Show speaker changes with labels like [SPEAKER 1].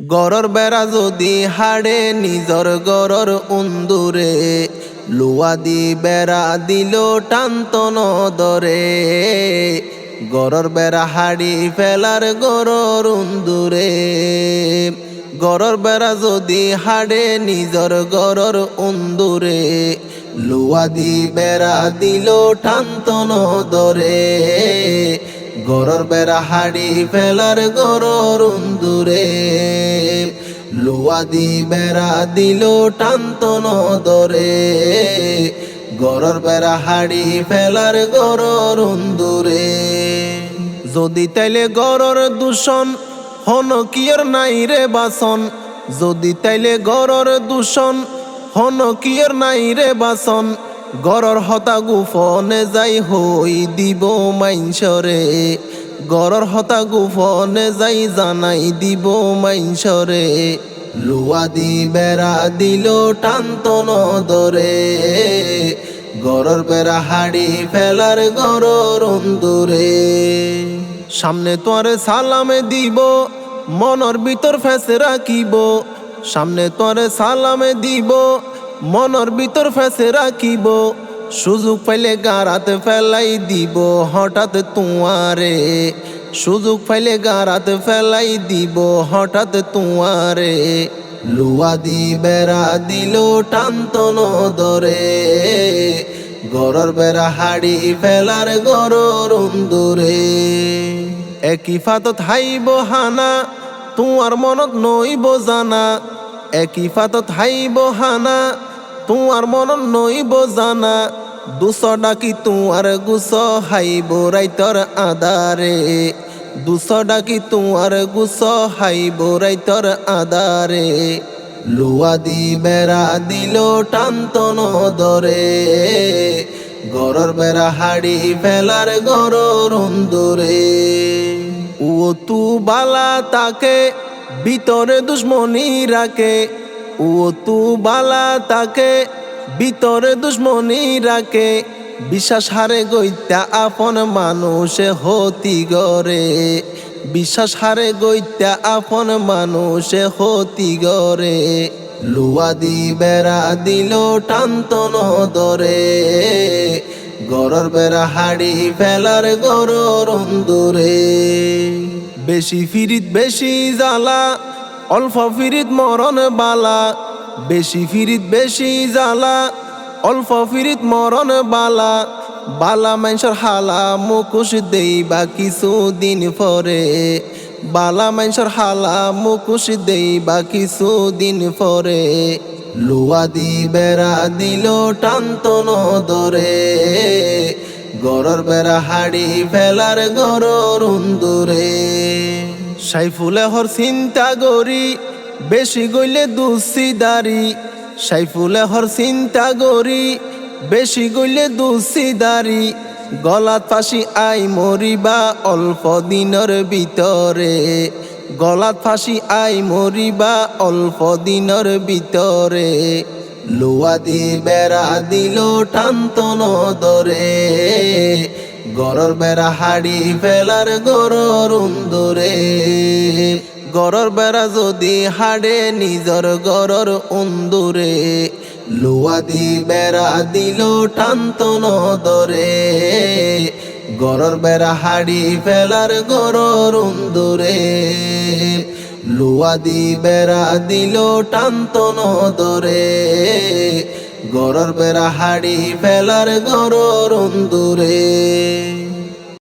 [SPEAKER 1] গরর বেড়া যদি হাড়ে, নিজর গরর উন্দুরে। লুয়া দি বেড়া দিল টান্ত নদরে। গরর বেড়া হাড়ি ফেলার গরর উন্দুরে। গরর বেড়া যদি হাড়ে, নিজর গরর উন্দুরে। লুয়া দি বেড়া দিল টান্ত নদরে। গরর বেড়া হাড়ি, ফেলার গরর উন্দুরে। লুয়া দি বেড়া দিল টান্ত নদরে। গরর বেড়া হাড়ি, ফেলার গরর উন্দুরে। যদি তাইলে গরর দূষণ, হন কিয়র নাই রে বাসন? যদি তাইলে গরর দূষণ, হন কিয়র নাই রে বাসন? গরর হতা গুফনে যাই হই দিব মাইনসরে গরর হতা গুফনে যাই জানাই দিব মাইনসরে লুয়া দি বেড়া দিল টান্ত নদরে। গরর বেড়া হাড়ি ফেলার গরর অন্দুরে। সামনে তোরে সালামে দিব, মনর ভিতর ফেসে রাখিব। সামনে তোরে সালামে দিব মনর ভিতর ফেসে রাখিব। সুযোগ পাইলে গারাতে ফেলাই দিব। হঠাৎ তুয়ারে সুযোগ পাইলে গারাতে ফেলাই দিব। হঠাৎ তুয়ারে লুয়া দি বেড়া দিল টান্ত নদরে। গরর বেড়া হাড়ি ফেলার গরর উন্দুরে একই ফাতত হাইব হানা, তোমার মনত নইব জানা। একই ফাতত হাইব হানা তোমার মনত নইব জানা দুস ডাকি তোমার গুস হাইব রাইতর আদারে। দুস ডাকি তোমার গুস হাইব রাইতর আদারে। লুয়া দি বেড়া দিল টান্ত নদরে। গরর বেড়া হাড়ি ফেলার গরর অন্দরে। ও তু বালা তাকে, ভিতরে দুশ্মনী রাখে। ও তু বালা তাকে, ভিতরে দুশ্মনী রাখে। বিশ্বাস হারে গইতা আপন মানুষে হতি গরে বিশ্বাস হারে গইতা আপন মানুষে হতি গরে লুয়া দি বেড়া দিল টান্ত নদরে। গরর বেড়া হাড়ি ফেলার গরর অন্দুরে। বেশি ফিরিত, বেশি জ্বালা অল্প ফিরিত মরণ বালা, বেশি ফিরিত বেশি জ্বালা। অল্প ফিরিত মরণ বালা বালা মানুষের হালা মুকুশ দেইবা কিছু দিন পরে। বালা মানুষের হালা মুকুশ দেইবা কিছু দিন পরে। লুয়া দি বেড়া দিল টান্ত নদরে, গরর বেড়া হাড়ি ফেলার গরর উন্দুরে। সাইফুলে হর চিন্তা গরি বেশি গইলে দুসিদারি সাইফুলে হর চিন্তা গরি বেশি গইলে দুসিদারি গলাত ফাঁসি আই মরিবা অল্প দিনের ভিতরে। গলাত ফাঁসি আই মরিবা অল্প দিনের ভিতরে। লুয়া দি বেড়া দিল টান্ত নদরে গরর বেড়া হাড়ি ফেলার গরর উন্দরে। গরর বেড়া যদি হাড়ে নিজর গরর উন্দুরে। লুয়া দি বেড়া দিল টান্ত নদরে। গরর বেড়া হাড়ি ফেলার গরর উন্দুরে। লুয়া দি বেড়া দিল টান্ত নদরে। গরর বেড়া হাড়ি ফেলার গরর উন্দুরে